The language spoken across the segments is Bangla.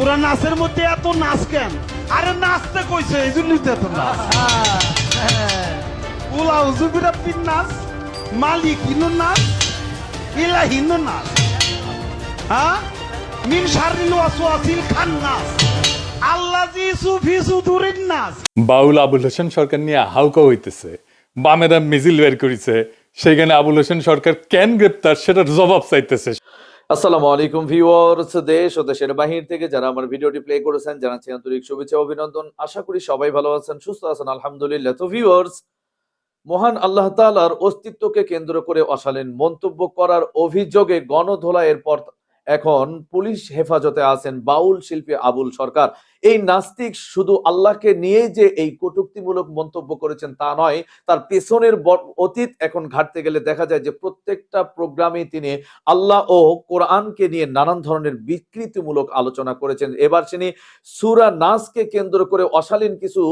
সুরা নাচের মধ্যে এত নাচ কেন? আরে নাচতে কইছে এই জন্যই তো এত নাচ। উলা হুজুবিরা পিন নাচ মালিক হিনু নাচ ইলা হিনু নাচ। হ্যাঁ? মিন শারিল ওয়াসওয়াসিল খান নাচ। আল্লাহ জি সুফি সুদুরিন নাচ। বাউল আবুল হোসেন সরকার নিয়ে হাউকা হইতেছে। বামেরা মিছিল বের করেছে। সেখানে আবুল হোসেন সরকার কেন গ্রেপ্তার সেটার জবাব চাইতেছে। আসসালামু আলাইকুম ভিউয়ার্স, দেশ ও দেশের বাহির থেকে যারা আমার ভিডিওটি প্লে করেছেন, জানাচ্ছি আন্তরিক শুভেচ্ছা অভিনন্দন। আশা করি সবাই ভালো আছেন, সুস্থ আছেন, আলহামদুলিল্লাহ। তো ভিউয়ার্স, মহান আল্লাহ তাআলার অস্তিত্বকে কেন্দ্র করে অশালীন মন্তব্য করার অভিযোগে গণধোলাইয়ের পর এখন পুলিশ হেফাজতে আছেন বাউল শিল্পী আবুল সরকার। এই নাস্তিক শুধু আল্লাহকে নিয়ে যে এই কটুক্তিমূলক মন্তব্য করেছেন তা নয়, তার পেছনের অতীত এখন ঘাটতে গেলে দেখা যায় যে প্রত্যেকটা প্রোগ্রামে তিনি আল্লাহ ও কোরআনকে নিয়ে নানান ধরনের বিকৃতিমূলক আলোচনা করেছেন। এবার তিনি সুরা নাসকে কেন্দ্র করে অশালীন কিছু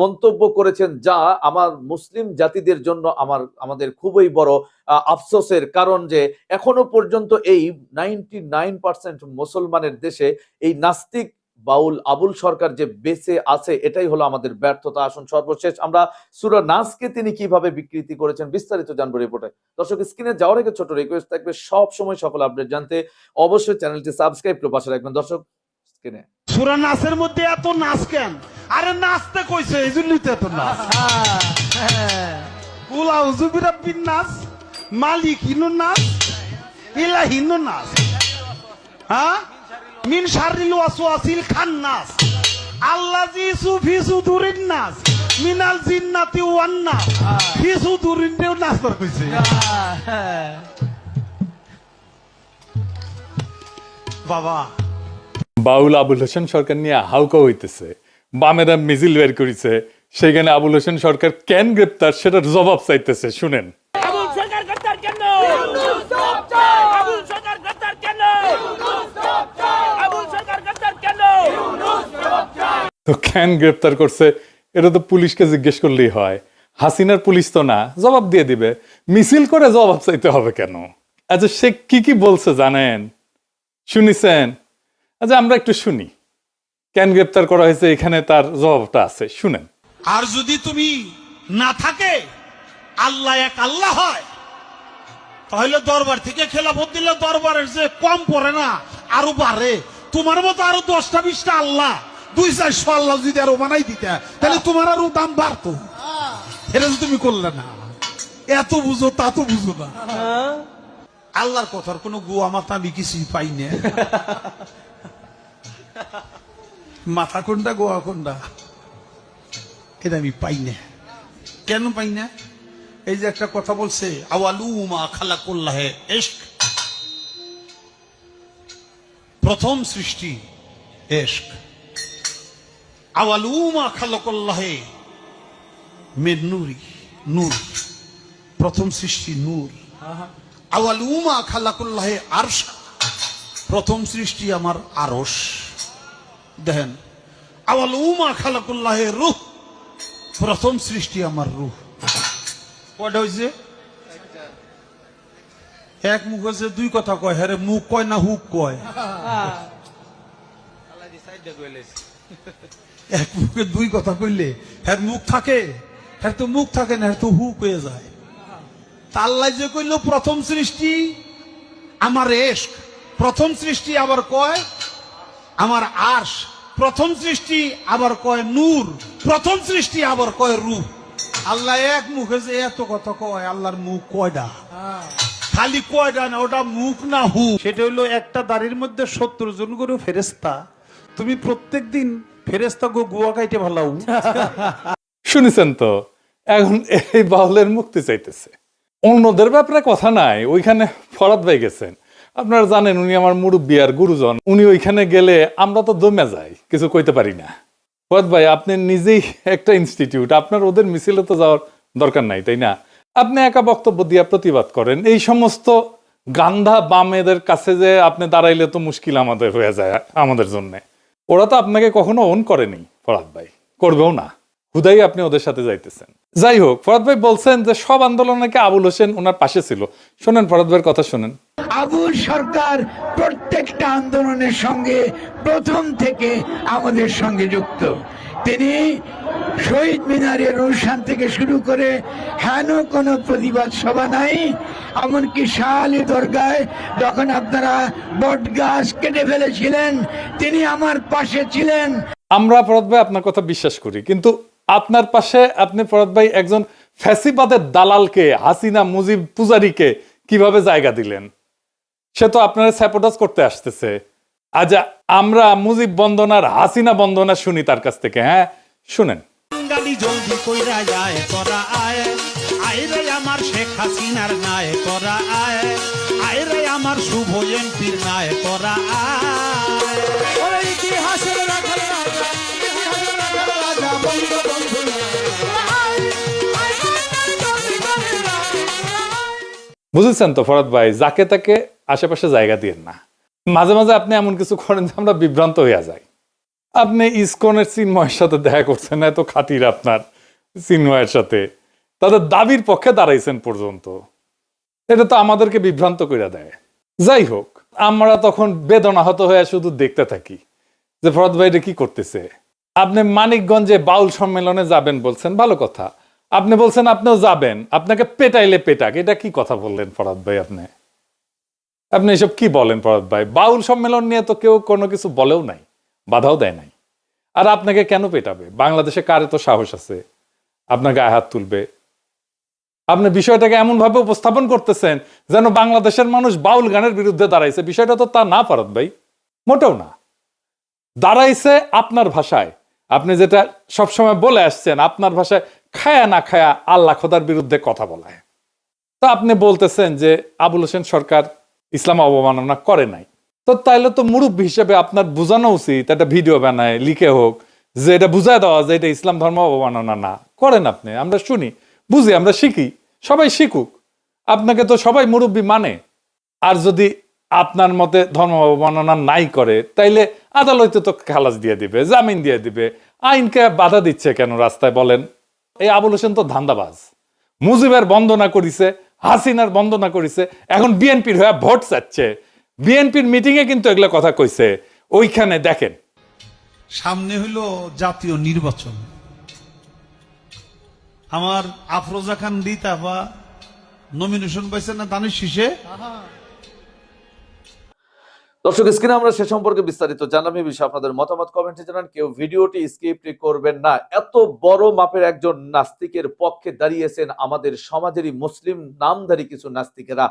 মন্তব্য করেছেন যা আমার মুসলিম জাতিদের জন্য আমার, আমাদের খুবই বড় আফসোসের কারণ যে এখনও পর্যন্ত এই নাইনটি মুসলমানের দেশে এই নাস্তিক বাউল আবুল সরকার যে বেঁচে আছে, এটাই হলো আমাদের ব্যর্থতা। আসুন সর্বশেষ, আমরা সুরা নাসকে তিনি কীভাবে বিকৃতি করেছেন বিস্তারিত জানব রিপোর্টে দর্শক, স্ক্রিনে যাওয়ার আগে ছোট রিকোয়েস্ট থাকবে, সব সময় সকল আপডেট জানতে অবশ্যই চ্যানেলটি সাবস্ক্রাইব করে পাশে রাখবেন। দর্শক, স্ক্রিনে। সুরা নাসের মধ্যে এত নাচ কেন? আরে নাচতে কইছে, এই জন্যই তো এত নাচ। উলা হুজুবিরা পিন নাচ মালিক হিনু নাচ ইলা হিনু নাচ। হ্যাঁ? মিন শারিল ওয়াসওয়াসিল খান নাচ আল্লাহ জি সুফি সুদুরিন নাচ মিনাল জিন্নাতি ওয়ান ফি সুদুরিন দেও তোর কইছে বাবা। বাউল আবুল হোসেন সরকার নিয়ে হাউকা হইতেছে। বামেরা মিছিল বের করেছে। সেখানে আবুল হোসেন সরকার কেন গ্রেপ্তার সেটার জবাব চাইতেছে শুনেন আবুল সরকার গ্রেপ্তার কেন আবুল সরকার গ্রেপ্তার কেন আবুল সরকার গ্রেপ্তার কেন তো কেন গ্রেপ্তার করছে, এটা তো পুলিশকে জিজ্ঞেস করলেই হয়। হাসিনার পুলিশ তো না, জবাব দিয়ে দিবে। মিছিল করে জবাব চাইতে হবে কেন? আচ্ছা সে কি কি বলছে জানেন? শুনিছেন? আচ্ছা আমরা একটু শুনি। কেন গ্রেপ্তার করা হয়েছে, এখানে তার জবাবটা আছে, শুনেন। আর যদি তুমি না থাকে, আল্লাহ এক আল্লাহ হয়, তাহলে দরবার থেকে খেলাফত দিলে দরবারের যে কম পড়ে না, আরও বাড়ে। তোমার মতো আরও দশটা বিশটা আল্লাহ। দুই চারশো আল্লাহ যদি আরও বানাই দিতে তাহলে তোমার আরও দাম বাড়তো। এটা তুমি করলে না এত বুঝো তা তো বুঝো না। আল্লাহর কথার কোনো গুয়া মাথা আমি কিছুই পাই না। মাথা কোনটা গোয়া কোনটা? এটা আমি পাই না। কেন পাই না? এই যে একটা কথা বলছে আওয়ালুমা খালা করলাহে এশক প্রথম সৃষ্টি এশক আওয়ালুমা খালা করলাহে মের নুরি নূর। প্রথম সৃষ্টি নূর। আওয়ালুমা খালা করলাহে আরশ। প্রথম সৃষ্টি আমার আরশ। দেখেন আওয়ালুমা খালাকুল্লাহে রুহ। প্রথম সৃষ্টি আমার রুহ। কয়টা হয়েছে এক মুখ হচ্ছে দুই কথা কয়। হ্যাঁ মুখ কয় না হুক কয়? এক মুখে দুই কথা কইলে হ্যাঁ মুখ থাকে হ্যাঁ তো মুখ থাকে না হ্যাঁ তো হুক হয়ে যায়। তাল্লাই যে কইল, প্রথম সৃষ্টি আমার এশক, প্রথম সৃষ্টি আবার কয় আমার আশ প্রথম সৃষ্টি আবার কয় নূর, প্রথম সৃষ্টি আবার কয় রূপ। আল্লাহ এক মুখে যে এত কথা কয়, আল্লাহর মুখ কয়টা খালি কয়টা না, ওটা মুখ না হু সেটা হলো একটা দাড়ির মধ্যে সত্তর জন করে ফেরেস্তা তুমি প্রত্যেক দিন ফেরেস্তা গো গুয়া ভালাও শুনেছেন তো? এখন এই বাউলের মুক্তি চাইতেছে। অন্যদের ব্যাপারে কথা নাই, ওইখানে ফরাদ ভাই গেছেন। আপনারা জানেন, উনি আমার মুরব্বী আর গুরুজন। উনি ওইখানে গেলে আমরা তো দমে যাই, কিছু কইতে পারি না। ভাই, আপনি নিজেই একটা ইনস্টিটিউট আপনার ওদের মিছিলে তো যাওয়ার দরকার নাই, তাই না? আপনি একা বক্তব্য দিয়ে প্রতিবাদ করেন। এই সমস্ত গান্ধা বামেদের কাছে যে আপনি দাঁড়াইলে তো মুশকিল আমাদের হয়ে যায়, আমাদের জন্য। ওরা তো আপনাকে কখনো অন করেনি, ফরাদ ভাই। করবেও না। হুদাই আপনি ওদের সাথে যাইতেছেন। যাই হোক, ফরাদ ভাই বলছেন যে সব আন্দোলন আবুল হোসেন ওনার পাশে ছিল। শোনেন ফরাদ ভাইয়ের কথা শোনেন। আবুল সরকার প্রত্যেকটা আন্দোলনের সঙ্গে প্রথম থেকে আমাদের সঙ্গে যুক্ত। তিনি শহীদ মিনারের অনুষ্ঠান থেকে শুরু করে হেন কোনো প্রতিবাদ সভা নাই, এমনকি শাহালি দরগায় যখন আপনারা বট গাছ কেটে ফেলেছিলেন, তিনি আমার পাশে ছিলেন। আমরা ফরাদ ভাই আপনার কথা বিশ্বাস করি, কিন্তু আপনার পাশে আপনি ফরাদ ভাই একজন ফ্যাসিবাদের দালালকে, হাসিনা মুজিব পূজারীকে কীভাবে জায়গা দিলেন? সে তো আপনারা স্যাপোটাস করতে আসতেছে। আজ আমরা মুজিব বন্দনার, হাসিনা বন্দনা শুনি তার কাছ থেকে হ্যাঁ? শুনেন। বাঙালি জলদি কইরা যায় করা আয়। আয় রে আমার শেখ হাসিনার নায় করা আয়। আয় রে আমার শুভ এমপির নায় করা আয়। ইতিহাসের ইতিহাসের রাখাল রাজা বঙ্গবন্ধু বুঝেছেন তো ফরাদ ভাই যাকে তাকে আশেপাশে জায়গা দিয়েন না। মাঝে মাঝে আপনি এমন কিছু করেন যে আমরা বিভ্রান্ত হইয়া যাই। আপনি ইসকনের চিন্ময়ের সাথে দেখা করছেন, এত খাতির আপনার চিন্ময়ের সাথে। তাদের দাবির পক্ষে দাঁড়াইছেন পর্যন্ত। এটা তো আমাদেরকে বিভ্রান্ত করে দেয়। যাই হোক, আমরা তখন বেদনাহত হয়ে শুধু দেখতে থাকি যে ফরাদ ভাই কি করতেছে। আপনি মানিকগঞ্জে বাউল সম্মেলনে যাবেন বলছেন, ভালো কথা। আপনি বলছেন, আপনিও যাবেন। আপনাকে পেটাইলে পেটাক, এটা কি কথা বললেন ফরাদ ভাই আপনি? আপনি এসব কি বলেন ফরাদ ভাই? বাউল সম্মেলন নিয়ে তো কেউ কোনো কিছু বলেও নাই। বাধাও দেয় নাই। আর আপনাকে কেন পেটাবে? বাংলাদেশে কারে তো সাহস আছে? আপনার গায়ে হাত তুলবে। আপনি বিষয়টাকে এমন ভাবে উপস্থাপন করতেছেন যেন বাংলাদেশের মানুষ বাউল গানের বিরুদ্ধে দাঁড়াইছে। বিষয়টা তো তা না ফরাদ ভাই। মোটেও না। দাঁড়াইছে আপনার ভাষায়। আপনি যেটা সবসময় বলে আসছেন, আপনার ভাষায় খায়া না খায়া আল্লাহ খোদার বিরুদ্ধে কথা বলায়। তো আপনি বলতেছেন যে আবুল হোসেন সরকার ইসলাম অবমাননা করে নাই। তো তাইলে তো মুরব্বী হিসেবে আপনার বোঝানো উচিত, একটা ভিডিও বানায়, লিখে হোক, যে এটা বুঝায় দেওয়া যে এটা ইসলাম ধর্ম অবমাননা না। করেন আপনি, আমরা শুনি, বুঝি, আমরা শিখি, সবাই শিখুক। আপনাকে তো সবাই মুরব্বী মানে। আর যদি আপনার মতে ধর্ম অবমাননা নাই করে, তাইলে আদালতে তো খালাস দিয়ে দিবে, জামিন দিয়ে দিবে। আইনকে বাধা দিচ্ছে কেন রাস্তায়, বলেন? এই আবুল হোসেন তো ধান্দাবাজ। মুজিবের বন্দনা করিছে, হাসিনার বন্দনা করিছে, এখন বিএনপির হয়ে ভোট চাচ্ছে। বিএনপির মিটিং এ কিন্তু এগুলো কথা কইছে। ওইখানে দেখেন। সামনে হইল জাতীয় নির্বাচন। আমার আফরোজা খান রিতাফা নমিনেশন পাইছে না দানিশ শীষে? দর্শক স্ক্রিনে আমরা সে সম্পর্কে বিস্তারিত জানলাম। এই বিষয়ে আপনাদের মতামত কমেন্টে জানান। কেউ ভিডিওটি স্কিপ করবেন না। এত বড় মাপের একজন নাস্তিকের পক্ষে দাঁড়িয়েছেন আমাদের সমাজেরই মুসলিম নামধারী কিছু নাস্তিকেরা।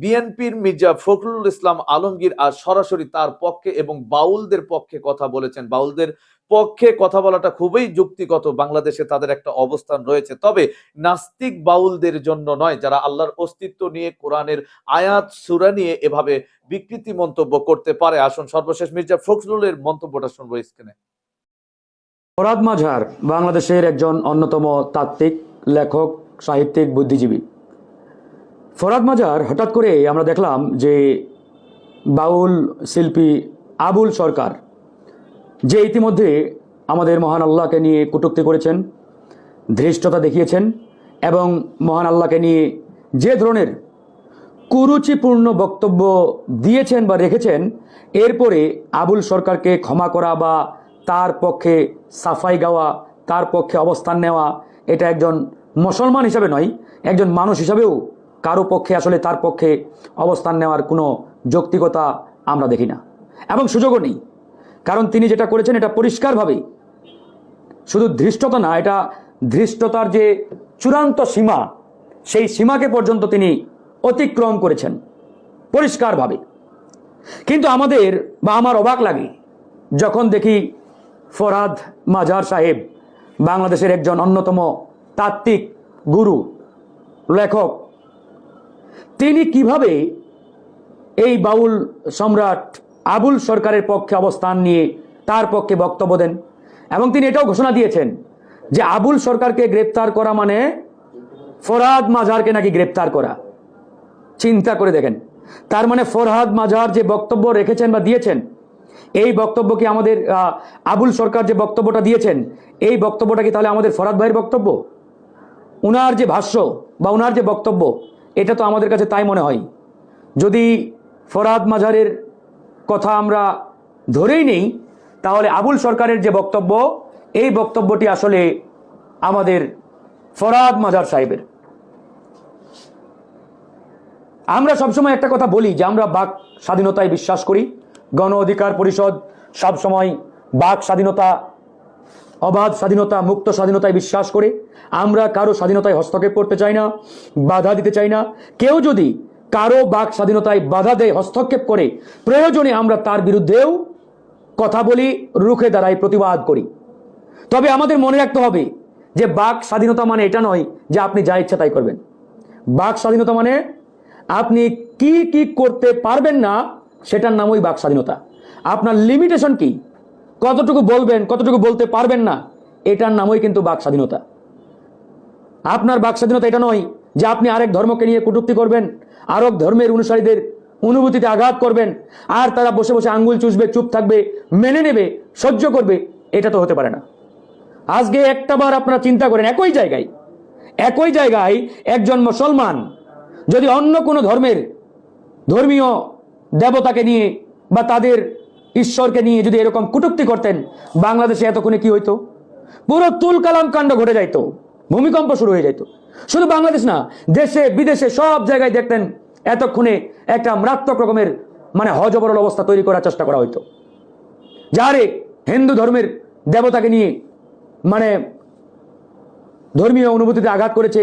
বিএনপির মির্জা ফখরুল ইসলাম আলমগীর আর সরাসরি তার পক্ষে এবং বাউলদের পক্ষে কথা বলেছেন। বাউলদের পক্ষে কথা বলাটা খুবই যুক্তিগত। বাংলাদেশে তাদের একটা অবস্থান রয়েছে। তবে নাস্তিক বাউলদের জন্য নয়, যারা আল্লাহর অস্তিত্ব নিয়ে কোরআনের আয়াত, সুরা নিয়ে এভাবে বিকৃতি মন্তব্য করতে পারে। আসুন সর্বশেষ মির্জা ফখরুলের মন্তব্যটা শুনব স্ক্রিনে। ফরাদ মাঝার বাংলাদেশের একজন অন্যতম তাত্ত্বিক, লেখক, সাহিত্যিক, বুদ্ধিজীবী। ফরাদ মাজার হঠাৎ করে আমরা দেখলাম যে বাউল শিল্পী আবুল সরকার, যে ইতিমধ্যে আমাদের মহান আল্লাহকে নিয়ে কটূক্তি করেছেন, ধৃষ্টতা দেখিয়েছেন এবং মহান আল্লাহকে নিয়ে যে ধরনের কুরুচিপূর্ণ বক্তব্য দিয়েছেন বা রেখেছেন, এরপরে আবুল সরকারকে ক্ষমা করা বা তার পক্ষে সাফাই গাওয়া, তার পক্ষে অবস্থান নেওয়া, এটা একজন মুসলমান হিসাবে নয়, একজন মানুষ হিসাবেও কারও পক্ষে, আসলে তার পক্ষে অবস্থান নেওয়ার কোনো যৌক্তিকতা আমরা দেখি না। এবং সুযোগও নেই। কারণ তিনি যেটা করেছেন, এটা পরিষ্কারভাবে শুধু ধৃষ্টতা না, এটা ধৃষ্টতার যে চূড়ান্ত সীমা, সেই সীমাকে পর্যন্ত তিনি অতিক্রম করেছেন, পরিষ্কারভাবে। কিন্তু আমাদের বা আমার অবাক লাগে, যখন দেখি ফরাদ মাজার সাহেব, বাংলাদেশের একজন অন্যতম তাত্ত্বিক গুরু, লেখক তিনি কীভাবে এই বাউল সম্রাট আবুল সরকারের পক্ষে অবস্থান নিয়ে তার পক্ষে বক্তব্য দেন? এবং তিনি এটাও ঘোষণা দিয়েছেন যে আবুল সরকারকে গ্রেপ্তার করা মানে ফরহাদ মাজারকে নাকি গ্রেপ্তার করা। চিন্তা করে দেখেন। তার মানে ফরহাদ মাজার যে বক্তব্য রেখেছেন বা দিয়েছেন, এই বক্তব্য কি আমাদের আবুল সরকার যে বক্তব্যটা দিয়েছেন, এই বক্তব্যটা কি তাহলে আমাদের ফরাদ ভাইয়ের বক্তব্য? উনার যে ভাষ্য বা উনার যে বক্তব্য এটা তো আমাদের কাছে তাই মনে হয়। যদি ফরাদ মাঝারের কথা আমরা ধরেই নেই, তাহলে আবুল সরকারের যে বক্তব্য, এই বক্তব্যটি আসলে আমাদের ফরাদ মাজার সাহেবের। আমরা সবসময় একটা কথা বলি যে আমরা বাক স্বাধীনতায় বিশ্বাস করি। গণ অধিকার পরিষদ সবসময় বাক স্বাধীনতা অবাধ স্বাধীনতা, মুক্ত স্বাধীনতায় বিশ্বাস করে আমরা কারও স্বাধীনতায় হস্তক্ষেপ করতে চাই না, বাধা দিতে চাই না। কেউ যদি কারও বাক স্বাধীনতায় বাধা দেয়, হস্তক্ষেপ করে, প্রয়োজনে আমরা তার বিরুদ্ধেও কথা বলি, রুখে দাঁড়াই, প্রতিবাদ করি। তবে আমাদের মনে রাখতে হবে যে বাক স্বাধীনতা মানে এটা নয় যে আপনি যা ইচ্ছা তাই করবেন। বাক স্বাধীনতা মানে আপনি কি কি করতে পারবেন না, সেটার নামই বাক স্বাধীনতা। আপনার লিমিটেশন কি? কতটুকু বলবেন, কতটুকু বলতে পারবেন না, এটার নামই কিন্তু বাক স্বাধীনতা। আপনার বাক স্বাধীনতা এটা নয় যে আপনি আরেক ধর্মকে নিয়ে কটূক্তি করবেন, আরেক ধর্মের অনুসারীদের অনুভূতিতে আঘাত করবেন, আর তারা বসে বসে আঙ্গুল চুষবে, চুপ থাকবে, মেনে নেবে, সহ্য করবে, এটা তো হতে পারে না। আজকে একটাবার আপনারা চিন্তা করেন, একই জায়গায় একই জায়গায় একজন মুসলমান যদি অন্য কোনো ধর্মের ধর্মীয় দেবতাকে নিয়ে বা তাদের ঈশ্বরকে নিয়ে যদি এরকম কুটুক্তি করতেন, বাংলাদেশে এতক্ষণে কি হইতো? পুরো তুলকালাম কাণ্ড ঘটে যাইতো, ভূমিকম্প শুরু হয়ে যাইতো। শুধু বাংলাদেশ না, দেশে, বিদেশে সব জায়গায় দেখতেন এতক্ষণে একটা মারাত্মক রকমের মানে হজবরল অবস্থা তৈরি করার চেষ্টা করা হইতো। যারে হিন্দু ধর্মের দেবতাকে নিয়ে মানে ধর্মীয় অনুভূতিতে আঘাত করেছে